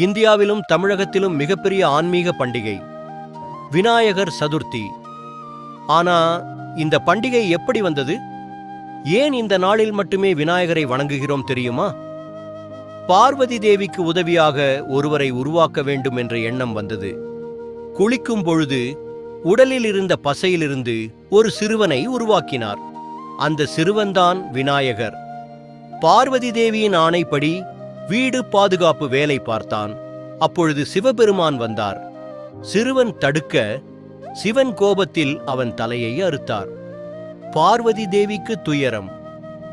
இந்தியாவிலும் தமிழகத்திலும் மிகப்பெரிய ஆன்மீக பண்டிகை. விநாயகர் சதுர்த்தி. ஆனா இந்த பண்டிகை எப்படி வந்தது? ஏன் இந்த நாளில் மட்டுமே விநாயகரை வணங்குகிறோம் தெரியுமா? பார்வதி தேவிக்கு உதவியாக ஒருவரை உருவாக்க வேண்டும் என்ற எண்ணம் வந்தது. குளிக்கும் பொழுது உடலில் இருந்த பசையிலிருந்து ஒரு சிறுவனை உருவாக்கினார். அந்த சிறுவன்தான் விநாயகர். பார்வதி தேவியின் ஆணைப்படி வீடு பாதுகாப்பு வேலை பார்த்தான். அப்பொழுது சிவபெருமான் வந்தார். சிறுவன் தடுக்க சிவன் கோபத்தில் அவன் தலையை அறுத்தார். பார்வதி தேவிக்கு துயரம்.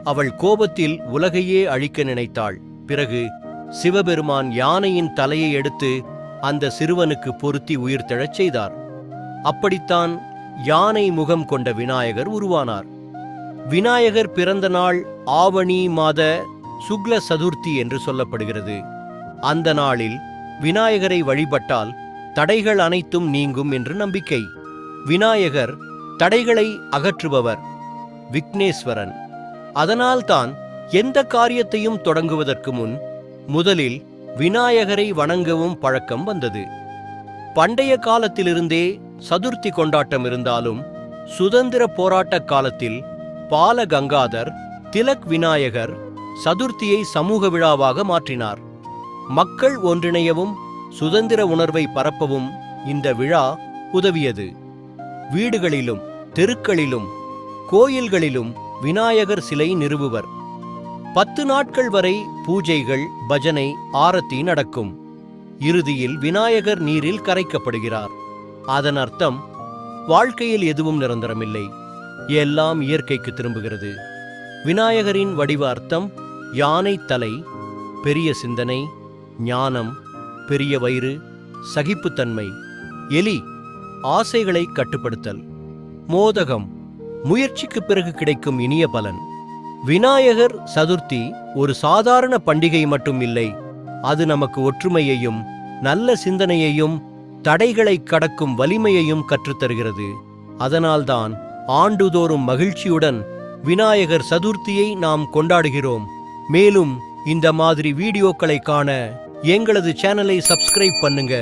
அவள் கோபத்தில் உலகையே அழிக்க நினைத்தாள். பிறகு சிவபெருமான் யானையின் தலையை எடுத்து அந்த சிறுவனுக்கு பொருத்தி உயிர்த்தெழச் செய்தார். அப்படித்தான் யானை முகம் கொண்ட விநாயகர் உருவானார். விநாயகர் பிறந்த நாள் ஆவணி மாத சுக்ல சதுர்த்தி என்று சொல்லப்படுகிறது. அந்த நாளில் விநாயகரை வழிபட்டால் தடைகள் அனைத்தும் நீங்கும் என்று நம்பிக்கை. விநாயகர் தடைகளை அகற்றுபவர் விக்னேஸ்வரன். அதனால்தான் எந்த காரியத்தையும் தொடங்குவதற்கு முன் முதலில் விநாயகரை வணங்கவும் பழக்கம் வந்தது. பண்டைய காலத்திலிருந்தே சதுர்த்தி கொண்டாட்டம் இருந்தாலும் சுதந்திர போராட்ட காலத்தில் பாலகங்காதர் திலக் விநாயகர் சதுர்த்தியை சமூக விழாவாக மாற்றினார். மக்கள் ஒன்றிணையவும் சுதந்திர உணர்வை பரப்பவும் இந்த விழா உதவியது. வீடுகளிலும் தெருக்களிலும் கோயில்களிலும் விநாயகர் சிலை நிறுவுவர். பத்து நாட்கள் வரை பூஜைகள் பஜனை ஆரத்தி நடக்கும். இறுதியில் விநாயகர் நீரில் கரைக்கப்படுகிறார். அதன் அர்த்தம் வாழ்க்கையில் எதுவும் நிரந்தரமில்லை. எல்லாம் இயற்கைக்கு திரும்புகிறது. விநாயகரின் வடிவ அர்த்தம் யானை தலை பெரிய சிந்தனை ஞானம் பெரிய வயிறு சகிப்புத்தன்மை எலி ஆசைகளை கட்டுப்படுத்தல் மோதகம் முயற்சிக்கு பிறகு கிடைக்கும் இனிய பலன். விநாயகர் சதுர்த்தி ஒரு சாதாரண பண்டிகை மட்டும் இல்லை அது நமக்கு ஒற்றுமையையும் நல்ல சிந்தனையையும் தடைகளை கடக்கும் வலிமையையும் கற்றுத்தருகிறது. அதனால்தான் ஆண்டுதோறும் மகிழ்ச்சியுடன் விநாயகர் சதுர்த்தியை நாம் கொண்டாடுகிறோம். மேலும் இந்த மாதிரி வீடியோக்களை காண எங்களது சேனலை சப்ஸ்கிரைப் பண்ணுங்க.